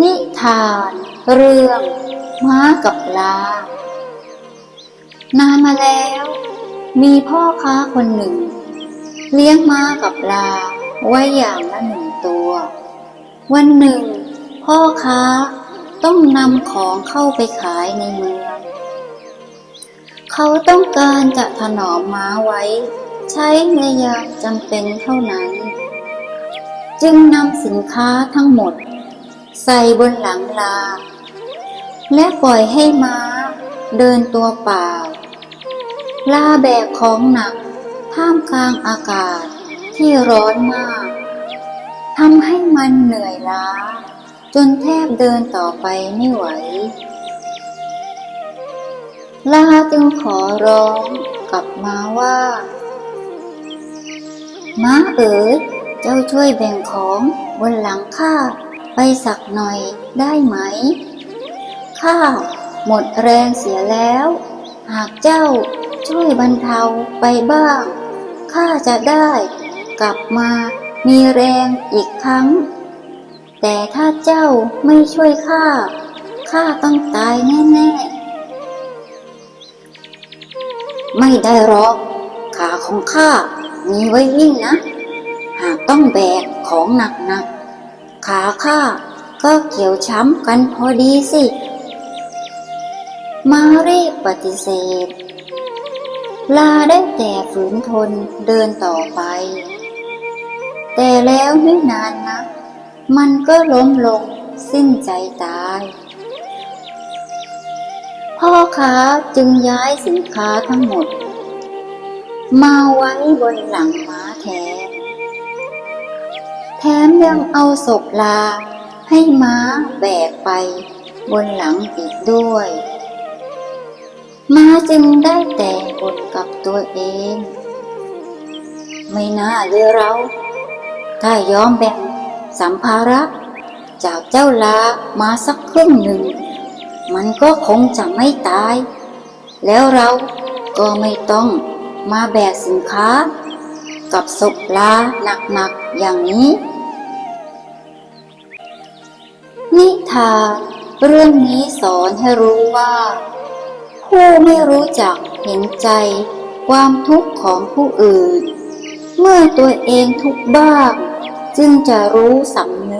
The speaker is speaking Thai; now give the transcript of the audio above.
นิทาน เรื่อง ม้ากับลา นานมาแล้ว มีพ่อค้าคนหนึ่ง เลี้ยงม้ากับลาไว้อย่างละหนึ่งตัว วันหนึ่ง พ่อค้าต้องนำของเข้าไปขายในเมือง เขาต้องการจะถนอมม้าไว้ ใช้ในยามจำเป็นเท่านั้น จึงนำสินค้าทั้งหมด ใส่บนหลังลา และปล่อยให้ม้า เดินตัวเปล่า ลาแบกของหนักท่ามกลางอากาศที่ร้อนมากทำให้มันเหนื่อยล้า จนแทบเดินต่อไปไม่ไหว ลาจึงขอร้องกับม้าว่า ม้าเอ๋ยเจ้าช่วยแบ่งของบนหลังข้า ไปสักหน่อยได้ไหม ข้าหมดแรงเสียแล้ว หากเจ้าช่วยบรรเทาไปบ้าง ข้าจะได้กลับมามีแรงอีกครั้ง แต่ถ้าเจ้าไม่ช่วยข้า ข้าต้องตายแน่ๆ ไม่ได้หรอก ขาของข้ามีไว้วิ่งนะ หากต้องแบกของหนักๆ ขาข้าก็เกี่ยวช้ำกันพอดีสิ มารีปฏิเสธ ลาได้แต่ฝืนทนเดินต่อไป แต่แล้วไม่นานนะ มันก็ล้มลงสิ้นใจตาย พ่อค้าจึงย้ายสินค้าทั้งหมด มาไว้บนหลังม้าแทน แถมยังเอาศพลา ให้ม้าแบกไป บนหลังอีกด้วย ม้าจึงได้แต่บนกับตัวเอง ไม่น่าเลยเราถ้ายอมแบ่งสัมภาระจากเจ้าลามาสักครึ่งหนึ่ง มันก็คงจะไม่ตาย แล้วเราก็ไม่ต้องมาแบกสินค้า กับศพลาหนักๆอย่างนี้ นิทานเรื่องนี้สอนให้รู้ว่า ผู้ไม่รู้จักเห็นใจ ความทุกข์ของผู้อื่น เมื่อตัวเองทุกข์บ้าง จึงจะรู้สำ